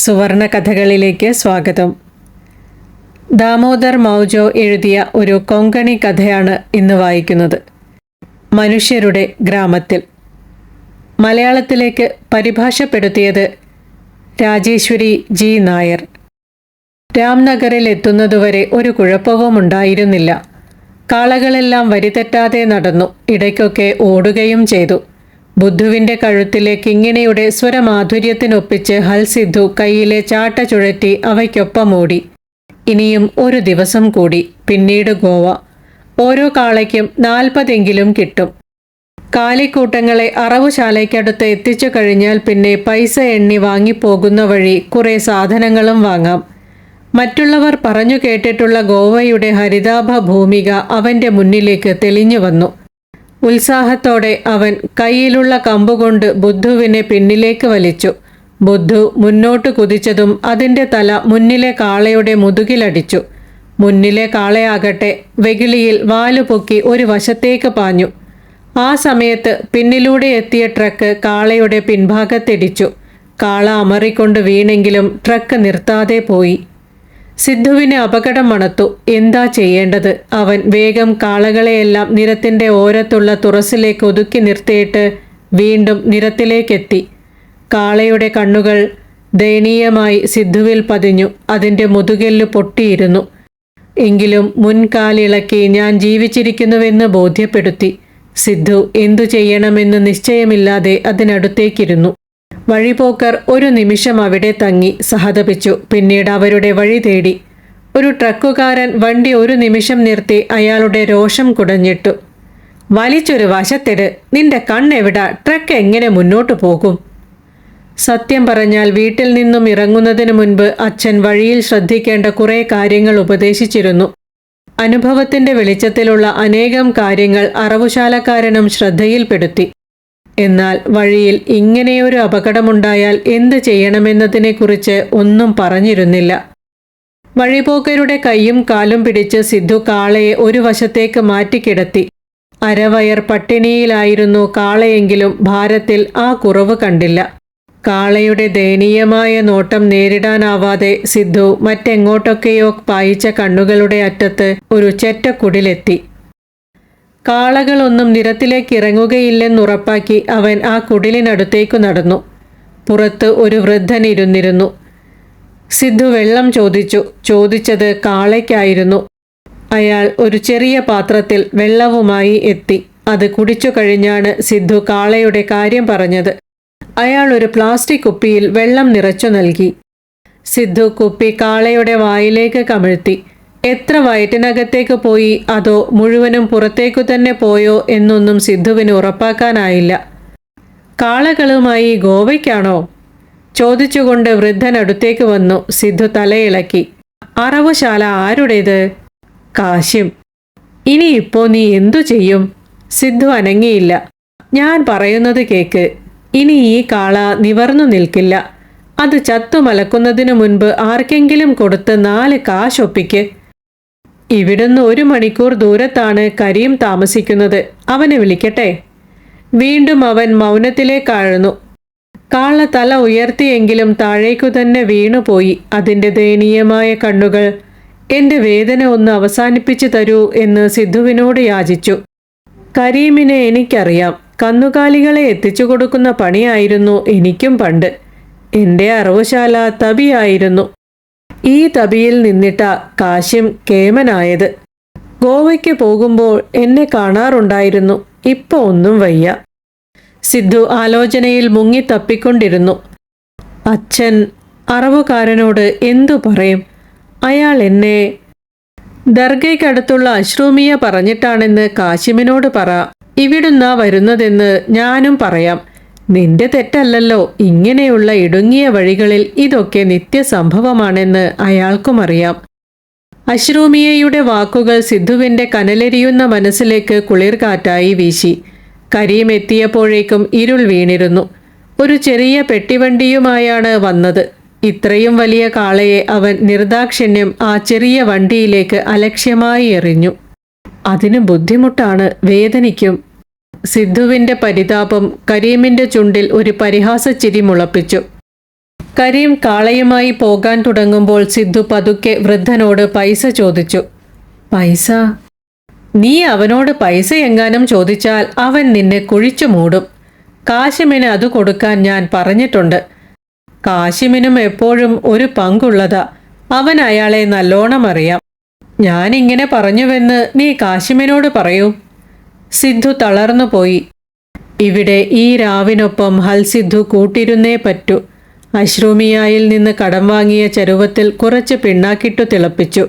സുവർണ കഥകളിലേക്ക് സ്വാഗതം. ദാമോദർ മൗജോ എഴുതിയ ഒരു കൊങ്കണി കഥയാണ് ഇന്ന് വായിക്കുന്നത്. മനുഷ്യരുടെ ഗ്രാമത്തിൽ. മലയാളത്തിലേക്ക് പരിഭാഷപ്പെടുത്തിയത് രാജേശ്വരി ജി നായർ. രാംനഗറിൽ എത്തുന്നതുവരെ ഒരു കുഴപ്പവും ഉണ്ടായിരുന്നില്ല കാളകളെല്ലാം വരിതെറ്റാതെ നടന്നു ഇടയ്ക്കൊക്കെ ഓടുകയും ചെയ്തു. ബുദ്ധുവിന്റെ കഴുത്തിലെ കിങ്ങിണിയുടെ സ്വരമാധുര്യത്തിനൊപ്പിച്ച് ഹൽസിദ്ധു കയ്യിലെ ചാട്ട ചുഴറ്റി അവയ്ക്കൊപ്പം ഓടി ഇനിയും ഒരു ദിവസം കൂടി പിന്നീട് ഗോവ. ഓരോ കാളയ്ക്കും നാൽപ്പതെങ്കിലും കിട്ടും. കാലിക്കൂട്ടങ്ങളെ അറവുശാലയ്ക്കടുത്ത് എത്തിച്ചു കഴിഞ്ഞാൽ പിന്നെ പൈസ എണ്ണി വാങ്ങിപ്പോകുന്ന വഴി കുറെ സാധനങ്ങളും വാങ്ങാം. മറ്റുള്ളവർ പറഞ്ഞു കേട്ടിട്ടുള്ള ഗോവയുടെ ഹരിതാഭ ഭൂമിക അവന്റെ മുന്നിലേക്ക് തെളിഞ്ഞു വന്നു. ഉത്സാഹത്തോടെ അവൻ കയ്യിലുള്ള കമ്പുകൊണ്ട് ബുദ്ധുവിനെ പിന്നിലേക്ക് വലിച്ചു. ബുദ്ധു മുന്നോട്ട് കുതിച്ചതും അതിന്റെ തല മുന്നിലെ കാളയുടെ മുതുകിലടിച്ചു. മുന്നിലെ കാളയാകട്ടെ വെകിളിയിൽ വാലുപൊക്കി ഒരു വശത്തേക്ക് പാഞ്ഞു. ആ സമയത്ത് പിന്നിലൂടെ എത്തിയ ട്രക്ക് കാളയുടെ പിൻഭാഗത്തിടിച്ചു. കാള അമറിക്കൊണ്ട് വീണെങ്കിലും ട്രക്ക് നിർത്താതെ പോയി. സിദ്ധുവിന് അപകടം മണത്തു എന്താ ചെയ്യേണ്ടത്? അവൻ വേഗം കാളകളെയെല്ലാം നിരത്തിന്റെ ഓരത്തുള്ള തുറസിലേക്ക് ഒതുക്കി നിർത്തിയിട്ട് വീണ്ടും നിരത്തിലേക്കെത്തി. കാളയുടെ കണ്ണുകൾ ദയനീയമായി സിദ്ധുവിൽ പതിഞ്ഞു. അതിന്റെ മുതുകെല്ല് പൊട്ടിയിരുന്നു. എങ്കിലും മുൻകാലിളക്കി ഞാൻ ജീവിച്ചിരിക്കുന്നുവെന്ന് ബോധ്യപ്പെടുത്തി. സിദ്ധു എന്തു ചെയ്യണമെന്ന് നിശ്ചയമില്ലാതെ അതിനടുത്തേക്കിരുന്നു. വഴിപോക്കർ ഒരു നിമിഷം അവിടെ തങ്ങി സഹതപിച്ചു. പിന്നീട് അവരുടെ വഴി തേടി. ഒരു ട്രക്കുകാരൻ വണ്ടി ഒരു നിമിഷം നിർത്തി അയാളുടെ രോഷം കുടഞ്ഞിട്ടു. വലിച്ചൊരു വശത്തിട് നിന്റെ കണ്ണെവിട? ട്രക്ക് എങ്ങനെ മുന്നോട്ടു പോകും? സത്യം പറഞ്ഞാൽ വീട്ടിൽ നിന്നും ഇറങ്ങുന്നതിന് മുൻപ് അച്ഛൻ വഴിയിൽ ശ്രദ്ധിക്കേണ്ട കുറേ കാര്യങ്ങൾ ഉപദേശിച്ചിരുന്നു. അനുഭവത്തിന്റെ വെളിച്ചത്തിലുള്ള അനേകം കാര്യങ്ങൾ അറവുശാലക്കാരനും ശ്രദ്ധയിൽപ്പെടുത്തി. എന്നാൽ വഴിയിൽ ഇങ്ങനെയൊരു അപകടമുണ്ടായാൽ എന്ത് ചെയ്യണമെന്നതിനെക്കുറിച്ച് ഒന്നും പറഞ്ഞിരുന്നില്ല. വഴിപോക്കരുടെ കൈയും കാലും പിടിച്ച് സിദ്ധു കാളയെ ഒരു വശത്തേക്ക് മാറ്റിക്കിടത്തി. അരവയർ പട്ടിണിയിലായിരുന്നു കാളയെങ്കിലും ഭാരത്തിൽ ആ കുറവ് കണ്ടില്ല. കാളയുടെ ദയനീയമായ നോട്ടം നേരിടാനാവാതെ സിദ്ധു മറ്റെങ്ങോട്ടൊക്കെയോ പായിച്ച കണ്ണുകളുടെ അറ്റത്ത് ഒരു ചെറ്റക്കുടിലെത്തി. കാളകളൊന്നും നിരത്തിലേക്ക് ഇറങ്ങുകയില്ലെന്നുറപ്പാക്കി അവൻ ആ കുടിലിനടുത്തേക്കു നടന്നു. പുറത്ത് ഒരു വൃദ്ധൻ ഇരുന്നിരുന്നു. സിദ്ധു വെള്ളം ചോദിച്ചു. ചോദിച്ചത് കാളയ്ക്കായിരുന്നു. അയാൾ ഒരു ചെറിയ പാത്രത്തിൽ വെള്ളവുമായി എത്തി. അത് കുടിച്ചു കഴിഞ്ഞാണ് സിദ്ധു കാളയുടെ കാര്യം പറഞ്ഞത്. അയാൾ ഒരു പ്ലാസ്റ്റിക് കുപ്പിയിൽ വെള്ളം നിറച്ചു നൽകി. സിദ്ധു കുപ്പി കാളയുടെ വായിലേക്ക് കമിഴ്ത്തി. എത്ര വയറ്റിനകത്തേക്ക് പോയി അതോ മുഴുവനും പുറത്തേക്കു തന്നെ പോയോ എന്നൊന്നും സിദ്ധുവിന് ഉറപ്പാക്കാനായില്ല. കാളകളുമായി ഗോവയ്ക്കാണോ? ചോദിച്ചുകൊണ്ട് വൃദ്ധൻ അടുത്തേക്ക് വന്നു. സിദ്ധു തലയിളക്കി. അറവുശാല ആരുടേത്? കാശ്യം. ഇനിയിപ്പോ നീ എന്തു ചെയ്യും? സിദ്ധു അനങ്ങിയില്ല. ഞാൻ പറയുന്നത് കേക്ക്. ഇനി ഈ കാള നിവർന്നു നിൽക്കില്ല. അത് ചത്തു മലക്കുന്നതിനു മുൻപ് ആർക്കെങ്കിലും കൊടുത്ത് നാല് കാശൊപ്പിക്ക്. ഇവിടുന്ന് ഒരു മണിക്കൂർ ദൂരത്താണ് കരീം താമസിക്കുന്നത്. അവനെ വിളിക്കട്ടെ. വീണ്ടും അവൻ മൗനത്തിലേക്കാഴ്ന്നു കാള തല ഉയർത്തിയെങ്കിലും താഴേക്കു തന്നെ വീണുപോയി. അതിന്റെ ദയനീയമായ കണ്ണുകൾ എന്റെ വേദന ഒന്ന് അവസാനിപ്പിച്ചു തരൂ എന്ന് സിദ്ധുവിനോട് യാചിച്ചു. കരീമിനെ എനിക്കറിയാം. കന്നുകാലികളെ എത്തിച്ചു കൊടുക്കുന്ന പണിയായിരുന്നു എനിക്കും പണ്ട്. എന്റെ അറവുശാല തബിയായിരുന്നു ഈ തബിയിൽ നിന്നിട്ട കാശ്യം കേമനായത്. ഗോവയ്ക്ക് പോകുമ്പോൾ എന്നെ കാണാറുണ്ടായിരുന്നു. ഇപ്പൊ ഒന്നും വയ്യ. സിദ്ധു ആലോചനയിൽ മുങ്ങി തപ്പിക്കൊണ്ടിരുന്നു. അച്ഛൻ അറവുകാരനോട് എന്തു പറയും? അയാൾ എന്നെ ദർഗയ്ക്കടുത്തുള്ള അശ്രൂമിയ പറഞ്ഞിട്ടാണെന്ന് കാശിമിനോട് പറ. ഇവിടുന്നാ വരുന്നതെന്ന് ഞാനും പറയാം. നിന്റെ തെറ്റല്ലല്ലോ. ഇങ്ങനെയുള്ള ഇടുങ്ങിയ വഴികളിൽ ഇതൊക്കെ നിത്യസംഭവമാണെന്ന് അയാൾക്കും അറിയാം അശ്രൂമിയയുടെ വാക്കുകൾ സിദ്ധുവിന്റെ കനലെരിയുന്ന മനസ്സിലേക്ക് കുളിർകാറ്റായി വീശി. കരീം എത്തിയപ്പോഴേക്കും ഇരുൾ വീണിരുന്നു. ഒരു ചെറിയ പെട്ടിവണ്ടിയുമായാണ് വന്നത്. ഇത്രയും വലിയ കാളയെ അവൻ നിർദാക്ഷിണ്യം ആ ചെറിയ വണ്ടിയിലേക്ക് അലക്ഷ്യമായി എറിഞ്ഞു. അതിന് ബുദ്ധിമുട്ടാണ് വേദനിക്കും. സിദ്ധുവിന്റെ പരിതാപം കരീമിന്റെ ചുണ്ടിൽ ഒരു പരിഹാസച്ചിരി മുളപ്പിച്ചു. കരീം കാളയുമായി പോകാൻ തുടങ്ങുമ്പോൾ സിദ്ധു പതുക്കെ വൃദ്ധനോട് പൈസ ചോദിച്ചു. പൈസ? നീ അവനോട് പൈസ എങ്ങാനും ചോദിച്ചാൽ അവൻ നിന്നെ കുഴിച്ചു മൂടും. കാശിമിന് അത് കൊടുക്കാൻ ഞാൻ പറഞ്ഞിട്ടുണ്ട്. കാശിമിനും എപ്പോഴും ഒരു പങ്കുള്ളതാ. അവൻ അയാളെ നല്ലോണം അറിയാം. ഞാനിങ്ങനെ പറഞ്ഞുവെന്ന് നീ കാശിമിനോട് പറയൂ. സിദ്ധു തളർന്നു പോയി. ഇവിടെ ഈ രാവിനൊപ്പം ഹൽസിദ്ധു കൂട്ടിരുന്നേ പറ്റൂ. അശ്രൂമിയായിൽ നിന്ന് കടം വാങ്ങിയ ചരുവത്തിൽ കുറച്ച് പിണ്ണാക്കിട്ടു തിളപ്പിച്ചു.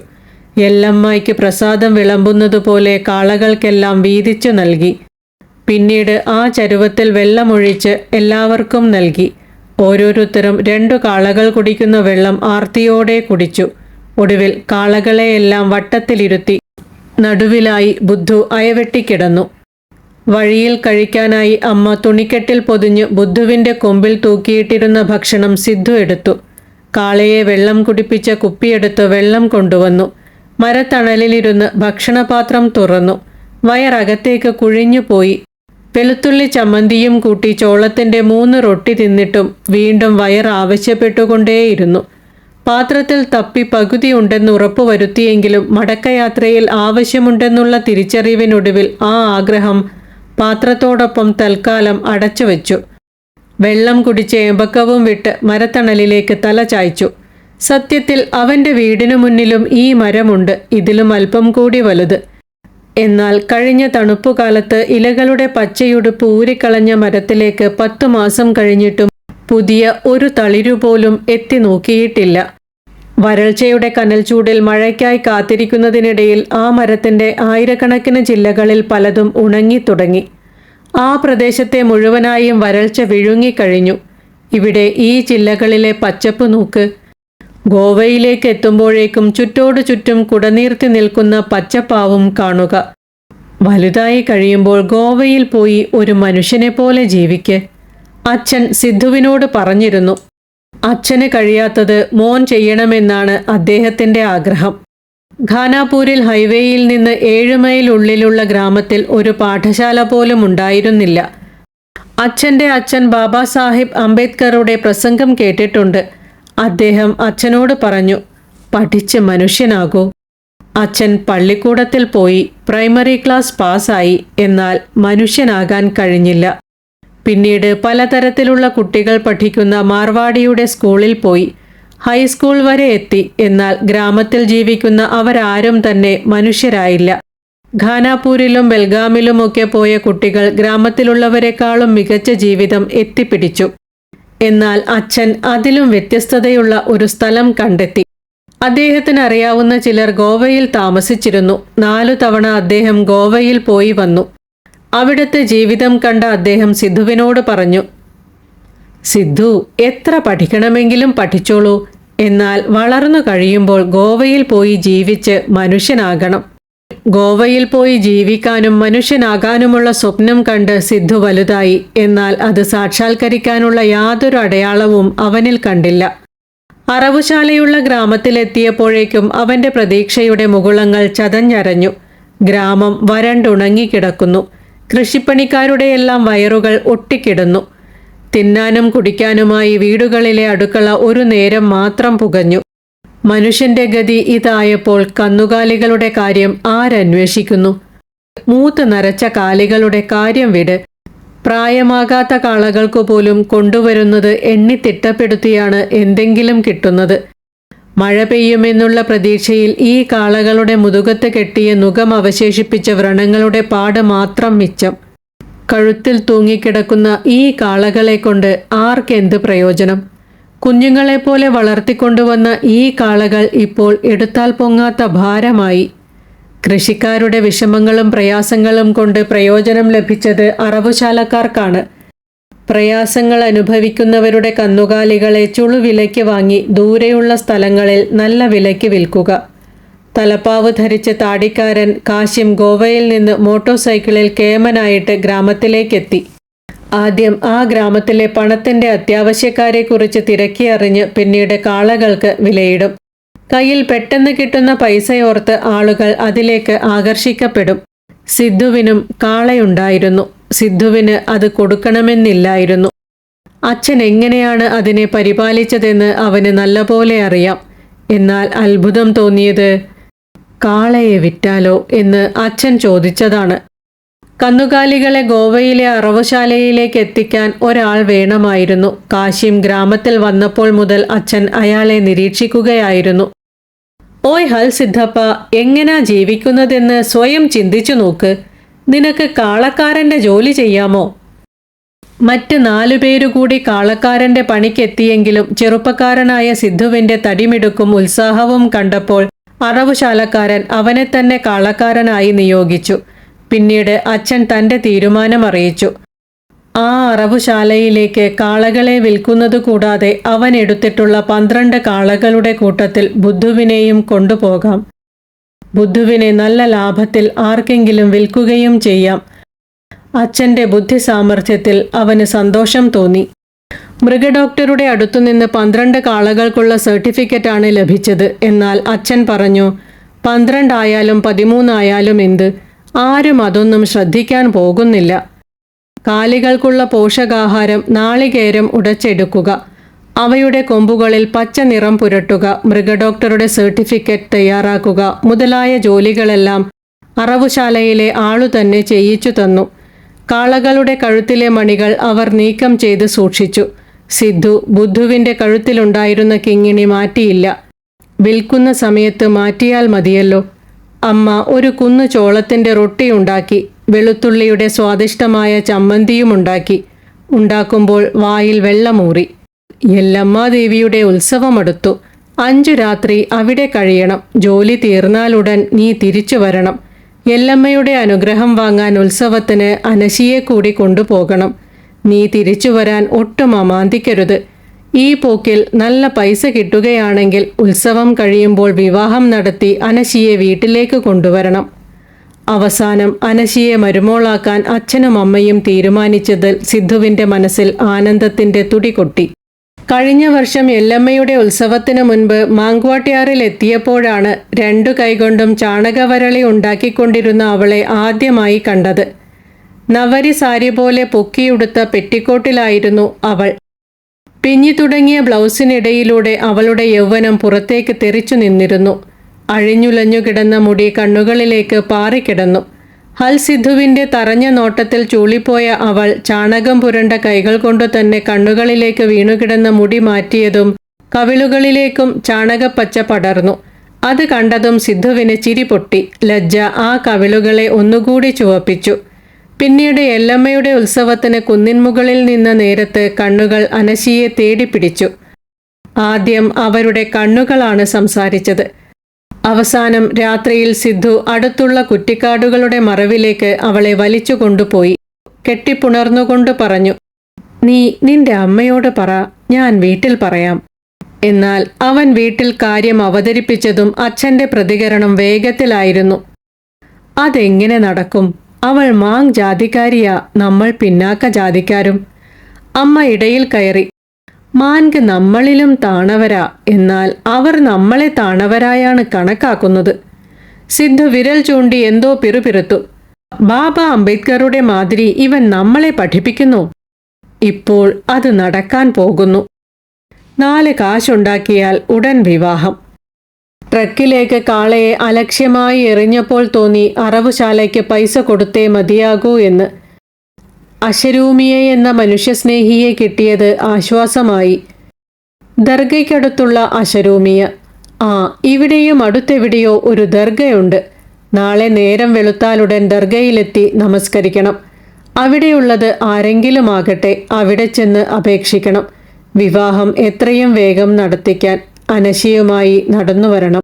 എല്ലമ്മയ്ക്ക് പ്രസാദം വിളമ്പുന്നതുപോലെ കാളകൾക്കെല്ലാം വീതിച്ചു നൽകി. പിന്നീട് ആ ചരുവത്തിൽ വെള്ളമൊഴിച്ച് എല്ലാവർക്കും നൽകി. ഓരോരുത്തരും രണ്ടു കാളകൾ കുടിക്കുന്ന വെള്ളം ആർത്തിയോടെ കുടിച്ചു. ഒടുവിൽ കാളകളെയെല്ലാം വട്ടത്തിലിരുത്തി. നടുവിലായി ബുദ്ധു അയവെട്ടിക്കിടന്നു. വഴിയിൽ കഴിക്കാനായി അമ്മ തുണിക്കെട്ടിൽ പൊതിഞ്ഞ് ബുദ്ധുവിന്റെ കൊമ്പിൽ തൂക്കിയിട്ടിരുന്ന ഭക്ഷണം സിദ്ധു എടുത്തു. കാളയെ വെള്ളം കുടിപ്പിച്ച കുപ്പിയെടുത്ത് വെള്ളം കൊണ്ടുവന്നു. മരത്തണലിലിരുന്ന് ഭക്ഷണപാത്രം തുറന്നു. വയറകത്തേക്ക് കുഴിഞ്ഞുപോയി വെളുത്തുള്ളി ചമ്മന്തിയും കൂട്ടി ചോളത്തിന്റെ മൂന്ന് റൊട്ടി തിന്നിട്ടും വീണ്ടും വയർ ആവശ്യപ്പെട്ടുകൊണ്ടേയിരുന്നു. പാത്രത്തിൽ തപ്പി പകുതി ഉണ്ടെന്ന് ഉറപ്പുവരുത്തിയെങ്കിലും മടക്കയാത്രയിൽ ആവശ്യമുണ്ടെന്നുള്ള തിരിച്ചറിവിനൊടുവിൽ ആ ആഗ്രഹം പാത്രത്തോടൊപ്പം തൽക്കാലം അടച്ചുവെച്ചു. വെള്ളം കുടിച്ച് എമ്പക്കവും വിട്ട് മരത്തണലിലേക്ക് തല ചായ്ച്ചു. സത്യത്തിൽ അവന്റെ വീടിനു മുന്നിലും ഈ മരമുണ്ട്. ഇതിലും അല്പം കൂടി വലുത്. എന്നാൽ കഴിഞ്ഞ തണുപ്പുകാലത്ത് ഇലകളുടെ പച്ചയുടുപ്പ് ഊരിക്കളഞ്ഞ മരത്തിലേക്ക് പത്തു മാസം കഴിഞ്ഞിട്ടും പുതിയ ഒരു തളിരു പോലും എത്തി നോക്കിയിട്ടില്ല. വരൾച്ചയുടെ കനൽച്ചൂടിൽ മഴയ്ക്കായി കാത്തിരിക്കുന്നതിനിടയിൽ ആ മരത്തിന്റെ ആയിരക്കണക്കിന് ജില്ലകളിൽ പലതും ഉണങ്ങി തുടങ്ങി. ആ പ്രദേശത്തെ മുഴുവനായും വരൾച്ച വിഴുങ്ങിക്കഴിഞ്ഞു ഇവിടെ ഈ ജില്ലകളിലെ പച്ചപ്പ് നോക്ക് ഗോവയിലേക്ക് എത്തുമ്പോഴേക്കും ചുറ്റോടു ചുറ്റും കുടനീർത്തി നിൽക്കുന്ന പച്ചപ്പാവും കാണുക. വലുതായി കഴിയുമ്പോൾ ഗോവയിൽ പോയി ഒരു മനുഷ്യനെ പോലെ ജീവിക്ക്. അച്ഛൻ സിദ്ധുവിനോട് പറഞ്ഞിരുന്നു അച്ഛന് കഴിയാത്തത് മോൻ ചെയ്യണമെന്നാണ് അദ്ദേഹത്തിന്റെ ആഗ്രഹം. ഖാനാപൂരിൽ ഹൈവേയിൽ നിന്ന് ഏഴ് മൈൽ ഉള്ളിലുള്ള ഗ്രാമത്തിൽ ഒരു പാഠശാല പോലും ഉണ്ടായിരുന്നില്ല. അച്ഛന്റെ അച്ഛൻ ബാബാ സാഹിബ് അംബേദ്കറുടെ പ്രസംഗം കേട്ടിട്ടുണ്ട്. അദ്ദേഹം അച്ഛനോട് പറഞ്ഞു പഠിച്ച് മനുഷ്യനാകൂ. അച്ഛൻ പള്ളിക്കൂടത്തിൽ പോയി പ്രൈമറി ക്ലാസ് പാസ്സായി എന്നാൽ മനുഷ്യനാകാൻ കഴിഞ്ഞില്ല. പിന്നീട് പലതരത്തിലുള്ള കുട്ടികൾ പഠിക്കുന്ന മാർവാടിയുടെ സ്കൂളിൽ പോയി. ഹൈസ്കൂൾ വരെ എത്തി. എന്നാൽ ഗ്രാമത്തിൽ ജീവിക്കുന്ന അവരാരും തന്നെ മനുഷ്യരായില്ല. ഖാനാപൂരിലും ബെൽഗാമിലുമൊക്കെ പോയ കുട്ടികൾ ഗ്രാമത്തിലുള്ളവരെക്കാളും മികച്ച ജീവിതം എത്തിപ്പിടിച്ചു. എന്നാൽ അച്ഛൻ അതിലും വ്യത്യസ്തതയുള്ള ഒരു സ്ഥലം കണ്ടെത്തി. അദ്ദേഹത്തിന് അറിയാവുന്ന ചിലർ ഗോവയിൽ താമസിച്ചിരുന്നു. നാലു തവണ അദ്ദേഹം ഗോവയിൽ പോയി വന്നു. അവിടുത്തെ ജീവിതം കണ്ട അദ്ദേഹം സിദ്ധുവിനോട് പറഞ്ഞു സിദ്ധു എത്ര പഠിക്കണമെങ്കിലും പഠിച്ചോളൂ. എന്നാൽ വളർന്നു കഴിയുമ്പോൾ ഗോവയിൽ പോയി ജീവിച്ച് മനുഷ്യനാകണം. ഗോവയിൽ പോയി ജീവിക്കാനും മനുഷ്യനാകാനുമുള്ള സ്വപ്നം കണ്ട് സിദ്ധു വലുതായി. എന്നാൽ അത് സാക്ഷാത്കരിക്കാനുള്ള യാതൊരു അടയാളവും അവനിൽ കണ്ടില്ല. അറവുശാലയുള്ള ഗ്രാമത്തിലെത്തിയപ്പോഴേക്കും അവന്റെ പ്രതീക്ഷയുടെ മുകുളങ്ങൾ ചതഞ്ഞരഞ്ഞു. ഗ്രാമം വരണ്ടുണങ്ങിക്കിടക്കുന്നു. കൃഷിപ്പണിക്കാരുടെയെല്ലാം വയറുകൾ ഒട്ടിക്കിടന്നു. തിന്നാനും കുടിക്കാനുമായി വീടുകളിലെ അടുക്കള ഒരു നേരം മാത്രം പുകഞ്ഞു. മനുഷ്യന്റെ ഗതി ഇതായപ്പോൾ കന്നുകാലികളുടെ കാര്യം ആരന്വേഷിക്കുന്നു. മൂത്ത് നരച്ച കാലികളുടെ കാര്യം വിട്. പ്രായമാകാത്ത കാളകൾക്കു പോലും കൊണ്ടുവരുന്നത് എണ്ണിത്തിട്ടപ്പെടുത്തിയാണ് എന്തെങ്കിലും കിട്ടുന്നത്. മഴ പെയ്യുമെന്നുള്ള പ്രതീക്ഷയിൽ ഈ കാളകളുടെ മുതുകത്ത് കെട്ടിയ നുകം അവശേഷിപ്പിച്ച വ്രണങ്ങളുടെ പാട് മാത്രം മിച്ചം. കഴുത്തിൽ തൂങ്ങിക്കിടക്കുന്ന ഈ കാളകളെ കൊണ്ട് ആർക്കെന്ത് പ്രയോജനം? കുഞ്ഞുങ്ങളെപ്പോലെ വളർത്തിക്കൊണ്ടുവന്ന ഈ കാളകൾ ഇപ്പോൾ എടുത്താൽ പൊങ്ങാത്ത ഭാരമായി. കൃഷിക്കാരുടെ വിഷമങ്ങളും പ്രയാസങ്ങളും കൊണ്ട് പ്രയോജനം ലഭിച്ചത് അറവുശാലക്കാർക്കാണ്. പ്രയാസങ്ങൾ അനുഭവിക്കുന്നവരുടെ കന്നുകാലികളെ ചുളുവിലയ്ക്ക് വാങ്ങി ദൂരെയുള്ള സ്ഥലങ്ങളിൽ നല്ല വിലയ്ക്ക് വിൽക്കുക. തലപ്പാവ് ധരിച്ച താടിക്കാരൻ കാശ്യം ഗോവയിൽ നിന്ന് മോട്ടോർ സൈക്കിളിൽ കേമനായിട്ട് ഗ്രാമത്തിലേക്കെത്തി. ആദ്യം ആ ഗ്രാമത്തിലെ പണത്തിന്റെ അത്യാവശ്യക്കാരെക്കുറിച്ച് തിരക്കിയറിഞ്ഞ് പിന്നീട് കാളകൾക്ക് വിലയിടും. കയ്യിൽ പെട്ടെന്ന് കിട്ടുന്ന പൈസയോർത്ത് ആളുകൾ അതിലേക്ക് ആകർഷിക്കപ്പെടും. സിദ്ധുവിനും കാളയുണ്ടായിരുന്നു. സിദ്ധുവിന് അത് കൊടുക്കണമെന്നില്ലായിരുന്നു. അച്ഛൻ എങ്ങനെയാണ് അതിനെ പരിപാലിച്ചതെന്ന് അവന് നല്ലപോലെ അറിയാം. എന്നാൽ അത്ഭുതം തോന്നിയത് കാളയെ വിറ്റാലോ എന്ന് അച്ഛൻ ചോദിച്ചതാണ്. കന്നുകാലികളെ ഗോവയിലെ അറവുശാലയിലേക്ക് എത്തിക്കാൻ ഒരാൾ വേണമായിരുന്നു. കാശിം ഗ്രാമത്തിൽ വന്നപ്പോൾ മുതൽ അച്ഛൻ അയാളെ നിരീക്ഷിക്കുകയായിരുന്നു. ഓയ് ഹൽ സിദ്ധപ്പ എങ്ങനാ ജീവിക്കുന്നതെന്ന് സ്വയം ചിന്തിച്ചു നോക്ക്. നിനക്ക് കാളക്കാരന്റെ ജോലി ചെയ്യാമോ? മറ്റ് നാലുപേരുകൂടി കാളക്കാരന്റെ പണിക്കെത്തിയെങ്കിലും ചെറുപ്പക്കാരനായ സിദ്ധുവിന്റെ തടിമിടുക്കും ഉത്സാഹവും കണ്ടപ്പോൾ അറവുശാലക്കാരൻ അവനെ തന്നെ കാളക്കാരനായി നിയോഗിച്ചു. പിന്നീട് അച്ഛൻ തന്റെ തീരുമാനം അറിയിച്ചു. ആ അറവുശാലയിലേക്ക് കാളകളെ വിൽക്കുന്നത് കൂടാതെ അവൻ എടുത്തിട്ടുള്ള പന്ത്രണ്ട് കാളകളുടെ കൂട്ടത്തിൽ ബുദ്ധുവിനെയും കൊണ്ടുപോകാം. ബുദ്ധുവിനെ നല്ല ലാഭത്തിൽ ആർക്കെങ്കിലും വിൽക്കുകയും ചെയ്യാം. അച്ഛന്റെ ബുദ്ധി സാമർഥ്യത്തിൽ അവന് സന്തോഷം തോന്നി. മൃഗഡോക്ടറുടെ അടുത്തുനിന്ന് പന്ത്രണ്ട് കാളകൾക്കുള്ള സർട്ടിഫിക്കറ്റാണ് ലഭിച്ചത്. എന്നാൽ അച്ഛൻ പറഞ്ഞു പന്ത്രണ്ടായാലും പതിമൂന്നായാലും എന്ത്? ആരും അതൊന്നും ശ്രദ്ധിക്കാൻ പോകുന്നില്ല. കാലികൾക്കുള്ള പോഷകാഹാരം നാളികേരം ഉടച്ചെടുക്കുക. അവയുടെ കൊമ്പുകളിൽ പച്ച നിറം പുരട്ടുക. മൃഗഡോക്ടറുടെ സർട്ടിഫിക്കറ്റ് തയ്യാറാക്കുക. മുതലായ ജോലികളെല്ലാം അറവുശാലയിലെ ആളു തന്നെ ചെയ്യിച്ചു തന്നു. കാളകളുടെ കഴുത്തിലെ മണികൾ അവർ നീക്കം ചെയ്ത് സൂക്ഷിച്ചു. സിദ്ധു ബുദ്ധുവിന്റെ കഴുത്തിലുണ്ടായിരുന്ന കിങ്ങിണി മാറ്റിയില്ല. വിൽക്കുന്ന സമയത്ത് മാറ്റിയാൽ മതിയല്ലോ. അമ്മ ഒരു കുന്നു ചോളത്തിന്റെ റൊട്ടിയുണ്ടാക്കി വെളുത്തുള്ളിയുടെ സ്വാദിഷ്ടമായ ചമ്മന്തിയും ഉണ്ടാക്കി. ഉണ്ടാക്കുമ്പോൾ വായിൽ വെള്ളമൂറി. യല്ലമ്മാദേവിയുടെ ഉത്സവമടുത്തു. അഞ്ചു രാത്രി അവിടെ കഴിയണം. ജോലി തീർന്നാലുടൻ നീ തിരിച്ചു വരണം. യല്ലമ്മയുടെ അനുഗ്രഹം വാങ്ങാൻ ഉത്സവത്തിന് അനശിയെ കൂടി കൊണ്ടുപോകണം. നീ തിരിച്ചു വരാൻ ഒട്ടും അമാന്തിക്കരുത്. ഈ പോക്കിൽ നല്ല പൈസ കിട്ടുകയാണെങ്കിൽ ഉത്സവം കഴിയുമ്പോൾ വിവാഹം നടത്തി അനശിയെ വീട്ടിലേക്ക് കൊണ്ടുവരണം. അവസാനം അനശിയെ മരുമോളാക്കാൻ അച്ഛനും അമ്മയും തീരുമാനിച്ചതിൽ സിദ്ധുവിന്റെ മനസ്സിൽ ആനന്ദത്തിന്റെ തുടികൊട്ടി കഴിഞ്ഞ വർഷം എല്ലമ്മയുടെ ഉത്സവത്തിനു മുൻപ് മാങ്കുവാട്ടിയാറിൽ എത്തിയപ്പോഴാണ് രണ്ടു കൈകൊണ്ടും ചാണകവരളി ഉണ്ടാക്കിക്കൊണ്ടിരുന്ന അവളെ ആദ്യമായി കണ്ടത്. നവരി സാരി പോലെ പൊക്കിയുടുത്ത പെറ്റിക്കോട്ടിലായിരുന്നു അവൾ. പിഞ്ഞി തുടങ്ങിയ ബ്ലൗസിനിടയിലൂടെ അവളുടെ യൗവനം പുറത്തേക്ക് തെറിച്ചു നിന്നിരുന്നു. അഴിഞ്ഞുലഞ്ഞു കിടന്ന മുടി കണ്ണുകളിലേക്ക് പാറിക്കിടന്നു. ഹൽ സിദ്ധുവിന്റെ തറഞ്ഞ നോട്ടത്തിൽ ചൂളിപ്പോയ അവൾ ചാണകം പുരണ്ട കൈകൾ കൊണ്ടു തന്നെ കണ്ണുകളിലേക്ക് വീണുകിടന്ന മുടി മാറ്റിയതും കവിളുകളിലേക്കും ചാണകപ്പച്ച പടർന്നു. അത് കണ്ടതും സിദ്ധുവിന് ചിരി പൊട്ടി. ലജ്ജ ആ കവിളുകളെ ഒന്നുകൂടി ചുവപ്പിച്ചു. പിന്നീട് എല്ലമ്മയുടെ ഉത്സവത്തിന് കുന്നിൻമുകളിൽ നിന്ന നേരത്ത് കണ്ണുകൾ അനശിയെ തേടിപ്പിടിച്ചു. ആദ്യം അവരുടെ കണ്ണുകളാണ് സംസാരിച്ചത്. അവസാനം രാത്രിയിൽ സിദ്ധു അടുത്തുള്ള കുറ്റിക്കാടുകളുടെ മറവിലേക്ക് അവളെ വലിച്ചു കൊണ്ടുപോയി. കെട്ടിപ്പുണർന്നുകൊണ്ട് പറഞ്ഞു നീ നിന്റെ അമ്മയോട് പറ ഞാൻ വീട്ടിൽ പറയാം. എന്നാൽ അവൻ വീട്ടിൽ കാര്യം അവതരിപ്പിച്ചതും അച്ഛന്റെ പ്രതികരണം വേഗത്തിലായിരുന്നു. അതെങ്ങനെ നടക്കും? അവൾ മാങ് ജാതിക്കാരിയാ നമ്മൾ പിന്നാക്ക ജാതിക്കാരും. അമ്മ ഇടയിൽ കയറി മാൻക് നമ്മളിലും താണവരാ എന്നാൽ അവർ നമ്മളെ താണവരായാണ് കണക്കാക്കുന്നത്. സിദ്ധു വിരൽ ചൂണ്ടി എന്തോ പിറുപിറുത്തു. ബാബ അംബേദ്കറുടെ മാതിരി ഇവൻ നമ്മളെ പഠിപ്പിക്കുന്നു. ഇപ്പോൾ അത് നടക്കാൻ പോകുന്നു. നാല് കാശുണ്ടാക്കിയാൽ ഉടൻ വിവാഹം. ട്രക്കിലേക്ക് കാളയെ അലക്ഷ്യമായി എറിഞ്ഞപ്പോൾ തോന്നി അറവുശാലയ്ക്ക് പൈസ കൊടുത്തേ മതിയാകൂ എന്ന്. അശരൂമിയെ എന്ന മനുഷ്യസ്നേഹിയെ കിട്ടിയത് ആശ്വാസമായി. ദർഗയ്ക്കടുത്തുള്ള അശരൂമിയ. ആ ഇവിടെയും അടുത്തെവിടെയോ ഒരു ദർഗയുണ്ട്. നാളെ നേരം വെളുത്താലുടൻ ദർഗയിലെത്തി നമസ്കരിക്കണം. അവിടെയുള്ളത് ആരെങ്കിലും ആകട്ടെ അവിടെ ചെന്ന് അപേക്ഷിക്കണം. വിവാഹം എത്രയും വേഗം നടത്തിക്കാൻ അനശിയുമായി നടന്നു വരണം.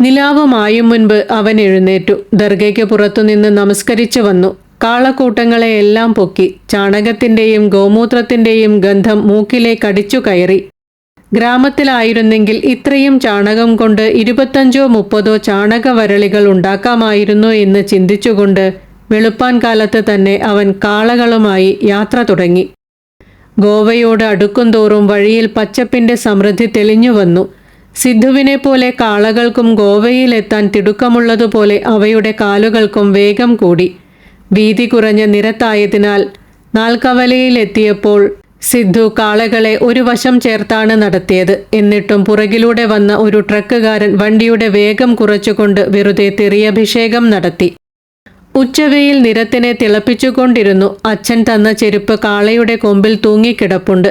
നിലാവമായും മുൻപ് അവൻ എഴുന്നേറ്റു. ദർഗയ്ക്ക് പുറത്തുനിന്ന് നമസ്കരിച്ചു വന്നു. കാളക്കൂട്ടങ്ങളെ എല്ലാം പൊക്കി ചാണകത്തിന്റെയും ഗോമൂത്രത്തിന്റെയും ഗന്ധം മൂക്കിലേക്ക് കടിച്ചു കയറി. ഗ്രാമത്തിലായിരുന്നെങ്കിൽ ഇത്രയും ചാണകം കൊണ്ട് ഇരുപത്തഞ്ചോ മുപ്പതോ ചാണകവരളികൾ ഉണ്ടാക്കാമായിരുന്നു എന്ന് ചിന്തിച്ചുകൊണ്ട് വെളുപ്പാൻ കാലത്ത് തന്നെ അവൻ കാളകളുമായി യാത്ര തുടങ്ങി. ഗോവയോട് അടുക്കും തോറും വഴിയിൽ പച്ചപ്പിന്റെ സമൃദ്ധി തെളിഞ്ഞു വന്നു. സിദ്ധുവിനെ പോലെ കാളകൾക്കും ഗോവയിലെത്താൻ തിടുക്കമുള്ളതുപോലെ അവയുടെ കാലുകൾക്കും വേഗം കൂടി. വീതി കുറഞ്ഞ നിരത്തായതിനാൽ നാൽക്കവലയിലെത്തിയപ്പോൾ സിദ്ധു കാളകളെ ഒരു വശം ചേർത്താണ് നടത്തിയത്. എന്നിട്ടും പുറകിലൂടെ വന്ന ഒരു ട്രക്കുകാരൻ വണ്ടിയുടെ വേഗം കുറച്ചുകൊണ്ട് വെറുതെ തെറിയഭിഷേകം നടത്തി. ഉച്ചവെയിൽ നിരത്തിനെ തിളപ്പിച്ചുകൊണ്ടിരുന്നു. അച്ഛൻ തന്ന ചെരുപ്പ് കാളയുടെ കൊമ്പിൽ തൂങ്ങിക്കിടപ്പുണ്ട്.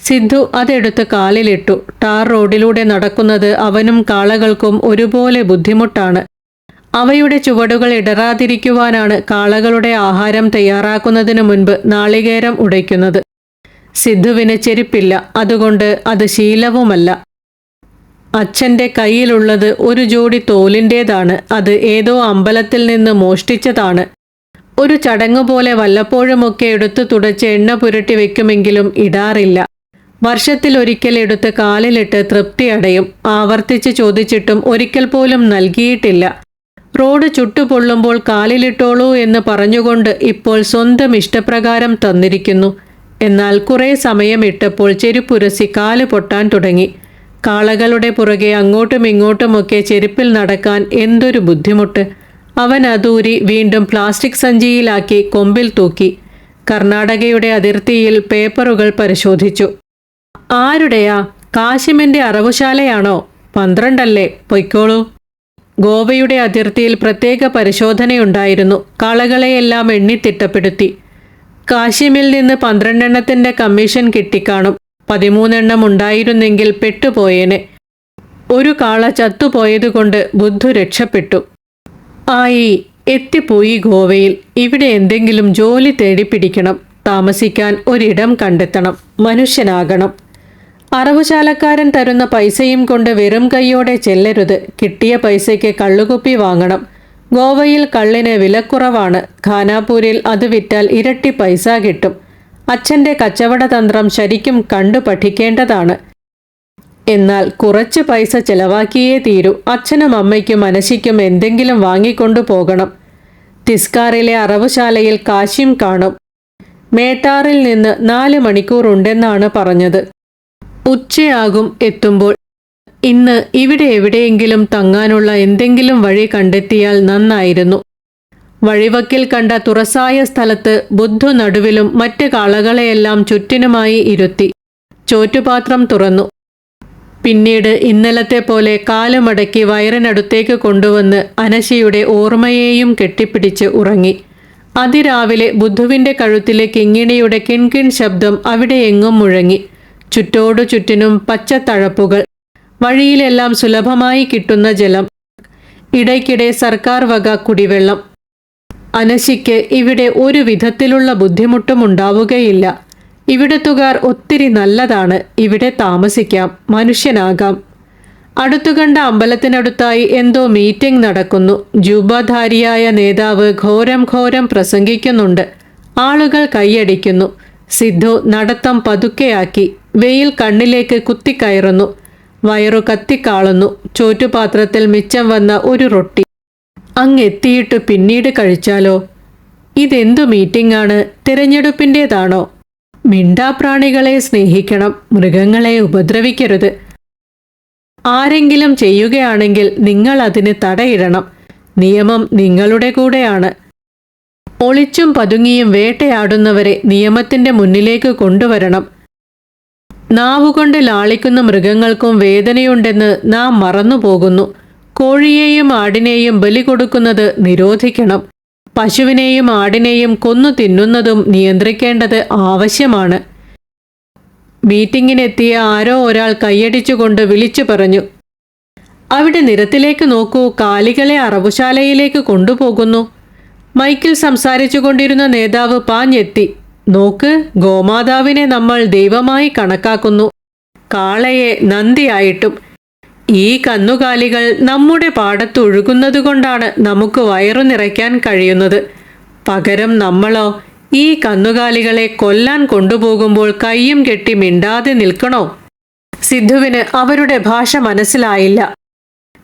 സിദ്ധു അതെടുത്ത് കാലിലിട്ടു. ടാർ റോഡിലൂടെ നടക്കുന്നത് അവനും കാളകൾക്കും ഒരുപോലെ ബുദ്ധിമുട്ടാണ്. അവയുടെ ചുവടുകൾ ഇടറാതിരിക്കുവാനാണ് കാളകളുടെ ആഹാരം തയ്യാറാക്കുന്നതിനു മുൻപ് നാളികേരം ഉടയ്ക്കുന്നത്. സിദ്ധുവിന് ചെരുപ്പില്ല. അതുകൊണ്ട് അത് ശീലവുമല്ല. അച്ഛന്റെ കയ്യിലുള്ളത് ഒരു ജോഡി തോലിന്റേതാണ് അത് ഏതോ അമ്പലത്തിൽ നിന്ന് മോഷ്ടിച്ചതാണ്. ഒരു ചടങ്ങ് പോലെ വല്ലപ്പോഴുമൊക്കെ എടുത്തു തുടച്ച് എണ്ണ പുരട്ടി വെക്കുമെങ്കിലും ഇടാറില്ല. വർഷത്തിൽ ഒരിക്കൽ എടുത്ത് കാലിലിട്ട് തൃപ്തി അടയും ആവർത്തിച്ച് ചോദിച്ചിട്ടും ഒരിക്കൽ പോലും നൽകിയിട്ടില്ല. റോഡ് ചുട്ടുപൊള്ളുമ്പോൾ കാലിലിട്ടോളൂ എന്ന് പറഞ്ഞുകൊണ്ട് ഇപ്പോൾ സ്വന്തം ഇഷ്ടപ്രകാരം തന്നിരിക്കുന്നു. എന്നാൽ കുറേ സമയമിട്ടപ്പോൾ ചെരുപ്പുരസി കാൽ പൊട്ടാൻ തുടങ്ങി. കാളകളുടെ പുറകെ അങ്ങോട്ടും ഇങ്ങോട്ടുമൊക്കെ ചെരുപ്പിൽ നടക്കാൻ എന്തൊരു ബുദ്ധിമുട്ട്. അവൻ അതൂരി വീണ്ടും പ്ലാസ്റ്റിക് സഞ്ചിയിലാക്കി കൊമ്പിൽ തൂക്കി. കർണാടകയുടെ അതിർത്തിയിൽ പേപ്പറുകൾ പരിശോധിച്ചു. ആരുടെയാ? കാശിമിന്റെ അറവുശാലയാണോ? പന്ത്രണ്ടല്ലേ? പൊയ്ക്കോളൂ. ഗോവയുടെ അതിർത്തിയിൽ പ്രത്യേക പരിശോധനയുണ്ടായിരുന്നു. കാളകളെയെല്ലാം എണ്ണി തിട്ടപ്പെടുത്തി. കാശിമിൽ നിന്ന് പന്ത്രണ്ടെണ്ണത്തിന്റെ കമ്മീഷൻ കിട്ടിക്കാണും. പതിമൂന്നെണ്ണം ഉണ്ടായിരുന്നെങ്കിൽ പെട്ടുപോയേനെ. ഒരു കാള ചത്തുപോയതുകൊണ്ട് ബുദ്ധു രക്ഷപ്പെട്ടു. ആയി എത്തിപ്പോയി ഗോവയിൽ. ഇവിടെ എന്തെങ്കിലും ജോലി തേടി പിടിക്കണം താമസിക്കാൻ ഒരിടം കണ്ടെത്തണം. മനുഷ്യനാകണം. അറവുശാലക്കാരൻ തരുന്ന പൈസയും കൊണ്ട് വെറും കൈയോടെ ചെല്ലരുത്. കിട്ടിയ പൈസയ്ക്ക് കള്ളുകുപ്പി വാങ്ങണം. ഗോവയിൽ കള്ളിന് വിലക്കുറവാണ്. ഖാനാപൂരിൽ അത് വിറ്റാൽ ഇരട്ടി പൈസ കിട്ടും. അച്ഛന്റെ കച്ചവട തന്ത്രം ശരിക്കും കണ്ടു പഠിക്കേണ്ടതാണ്. എന്നാൽ കുറച്ച് പൈസ ചെലവാക്കിയേ തീരൂ. അച്ഛനും അമ്മയ്ക്കും മനശിക്കും എന്തെങ്കിലും വാങ്ങിക്കൊണ്ടു പോകണം. തിസ്കാറിലെ അറവുശാലയിൽ കാശിയും കാണും. മേട്ടാറിൽ നിന്ന് നാല് മണിക്കൂറുണ്ടെന്നാണ് പറഞ്ഞത്. ഉച്ചയാകും എത്തുമ്പോൾ. ഇന്ന് ഇവിടെ എവിടെയെങ്കിലും തങ്ങാനുള്ള എന്തെങ്കിലും വഴി കണ്ടെത്തിയാൽ നന്നായിരുന്നു. വഴിവക്കിൽ കണ്ട തുറസായ സ്ഥലത്ത് ബുദ്ധു നടുവിലും മറ്റ് കാളകളെയെല്ലാം ചുറ്റിനുമായി ഇരുത്തി. ചോറ്റുപാത്രം തുറന്നു. പിന്നീട് ഇന്നലത്തെ പോലെ കാലുമടക്കി വയറിനടുത്തേക്ക് കൊണ്ടുവന്ന് അനശിയുടെ ഓർമ്മയെയും കെട്ടിപ്പിടിച്ച് ഉറങ്ങി. അതിരാവിലെ ബുദ്ധുവിന്റെ കഴുത്തിലെ കിങ്ങിണിയുടെ കിൺകിൺ ശബ്ദം അവിടെ എങ്ങും മുഴങ്ങി. ചുറ്റോടു ചുറ്റിനും പച്ചത്തഴപ്പുകൾ. വഴിയിലെല്ലാം സുലഭമായി കിട്ടുന്ന ജലം. ഇടയ്ക്കിടെ സർക്കാർ വക കുടിവെള്ളം. അനശിക്ക് ഇവിടെ ഒരു വിധത്തിലുള്ള ബുദ്ധിമുട്ടും ഉണ്ടാവുകയില്ല. ഇവിടത്തുകാർ ഒത്തിരി നല്ലതാണ്. ഇവിടെ താമസിക്കാം. മനുഷ്യനാകാം. അടുത്തുകണ്ട അമ്പലത്തിനടുത്തായി എന്തോ മീറ്റിംഗ് നടക്കുന്നു. ജൂബാധാരിയായ നേതാവ് ഘോരം ഘോരം പ്രസംഗിക്കുന്നുണ്ട്. ആളുകൾ കൈയടിക്കുന്നു. സിദ്ധു നടത്തം പതുക്കെയാക്കി. വെയിൽ കണ്ണിലേക്ക് കുത്തിക്കയറുന്നു. വയറു കത്തിക്കാളുന്നു. ചോറ്റുപാത്രത്തിൽ മിച്ചം വന്ന ഒരു റൊട്ടി. അങ്ങെത്തിയിട്ട് പിന്നീട് കഴിച്ചാലോ? ഇതെന്തു മീറ്റിംഗാണ് തിരഞ്ഞെടുപ്പിന്റേതാണോ മിണ്ടാപ്രാണികളെ സ്നേഹിക്കണം. മൃഗങ്ങളെ ഉപദ്രവിക്കരുത്. ആരെങ്കിലും ചെയ്യുകയാണെങ്കിൽ നിങ്ങൾ അതിന് തടയിടണം. നിയമം നിങ്ങളുടെ കൂടെയാണ്. ഒളിച്ചും പതുങ്ങിയും വേട്ടയാടുന്നവരെ നിയമത്തിന്റെ മുന്നിലേക്ക് കൊണ്ടുവരണം. നാവുകൊണ്ട് ലാളിക്കുന്ന മൃഗങ്ങൾക്കും വേദനയുണ്ടെന്ന് നാം മറന്നുപോകുന്നു. കോഴിയെയും ആടിനെയും ബലി കൊടുക്കുന്നത് നിരോധിക്കണം. പശുവിനെയും ആടിനെയും കൊന്നു തിന്നുന്നതും നിയന്ത്രിക്കേണ്ടത് ആവശ്യമാണ്. മീറ്റിംഗിനെത്തിയ ആരോ ഒരാൾ കൈയടിച്ചുകൊണ്ട് വിളിച്ചു പറഞ്ഞു അവിടെ നിരത്തിലേക്ക് നോക്കൂ കാലികളെ അറവുശാലയിലേക്ക് കൊണ്ടുപോകുന്നു. മൈക്കിൽ സംസാരിച്ചു കൊണ്ടിരുന്ന നേതാവ് പാഞ്ഞെത്തി. നോക്ക് ഗോമാതാവിനെ നമ്മൾ ദൈവമായി കണക്കാക്കുന്നു. കാളയെ നന്ദിയായിട്ടും. ഈ കന്നുകാലികൾ നമ്മുടെ പാടത്ത് ഒഴുകുന്നതുകൊണ്ടാണ് നമുക്ക് വയറു നിറയ്ക്കാൻ കഴിയുന്നത്. പകരം നമ്മളോ ഈ കന്നുകാലികളെ കൊല്ലാൻ കൊണ്ടുപോകുമ്പോൾ കയ്യും കെട്ടി മിണ്ടാതെ നിൽക്കണോ? സിദ്ധുവിന് അവരുടെ ഭാഷ മനസ്സിലായില്ല.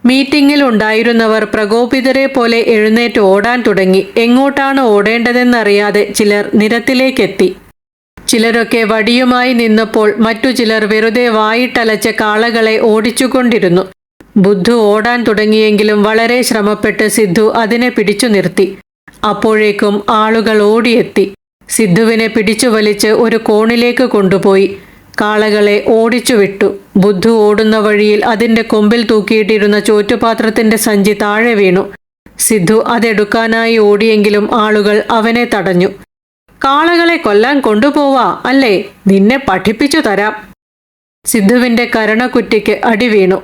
മീറ്റിംഗിൽ ഉണ്ടായിരുന്നവർ പ്രകോപിതരെ പോലെ എഴുന്നേറ്റ് ഓടാൻ തുടങ്ങി. എങ്ങോട്ടാണ് ഓടേണ്ടതെന്നറിയാതെ ചിലർ നിരത്തിലേക്കെത്തി. ചിലരൊക്കെ വടിയുമായി നിന്നപ്പോൾ മറ്റു ചിലർ വെറുതെ വായിട്ടലച്ച കാളകളെ ഓടിച്ചുകൊണ്ടിരുന്നു. ബുദ്ധു ഓടാൻ തുടങ്ങിയെങ്കിലും വളരെ ശ്രമപ്പെട്ട് സിദ്ധു അതിനെ പിടിച്ചു നിർത്തി. അപ്പോഴേക്കും ആളുകൾ ഓടിയെത്തി. സിദ്ധുവിനെ പിടിച്ചു വലിച്ച് ഒരു കോണിലേക്ക് കൊണ്ടുപോയി. കാളകളെ ഓടിച്ചുവിട്ടു. ബുദ്ധു ഓടുന്ന വഴിയിൽ അതിന്റെ കൊമ്പിൽ തൂക്കിയിട്ടിരുന്ന ചോറ്റുപാത്രത്തിന്റെ സഞ്ചി താഴെ വീണു. സിദ്ധു അതെടുക്കാനായി ഓടിയെങ്കിലും ആളുകൾ അവനെ തടഞ്ഞു. കാളകളെ കൊല്ലാൻ കൊണ്ടുപോവാ അല്ലേ? നിന്നെ പഠിപ്പിച്ചു തരാം. സിദ്ധുവിന്റെ കരണക്കുറ്റിക്ക് അടി വീണു.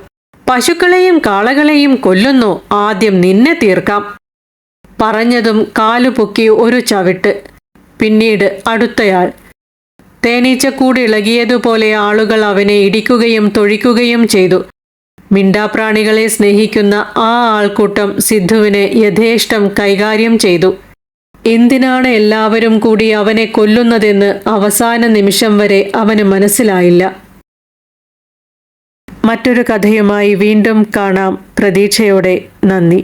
പശുക്കളെയും കാളകളെയും കൊല്ലുന്നു. ആദ്യം നിന്നെ തീർക്കാം. പറഞ്ഞതും കാലുപൊക്കി ഒരു ചവിട്ട്. പിന്നീട് അടുത്തയാൾ തേനീച്ചക്കൂട് ഇളകിയതുപോലെ ആളുകൾ അവനെ ഇടിക്കുകയും തൊഴിക്കുകയും ചെയ്തു. മിണ്ടാപ്രാണികളെ സ്നേഹിക്കുന്ന ആ ആൾക്കൂട്ടം സിദ്ധുവിനെ യഥേഷ്ടം കൈകാര്യം ചെയ്തു. എന്തിനാണ് എല്ലാവരും കൂടി അവനെ കൊല്ലുന്നതെന്ന് അവസാന നിമിഷം വരെ അവന് മനസ്സിലായില്ല. മറ്റൊരു കഥയുമായി വീണ്ടും കാണാം. പ്രതീക്ഷയോടെ നന്ദി.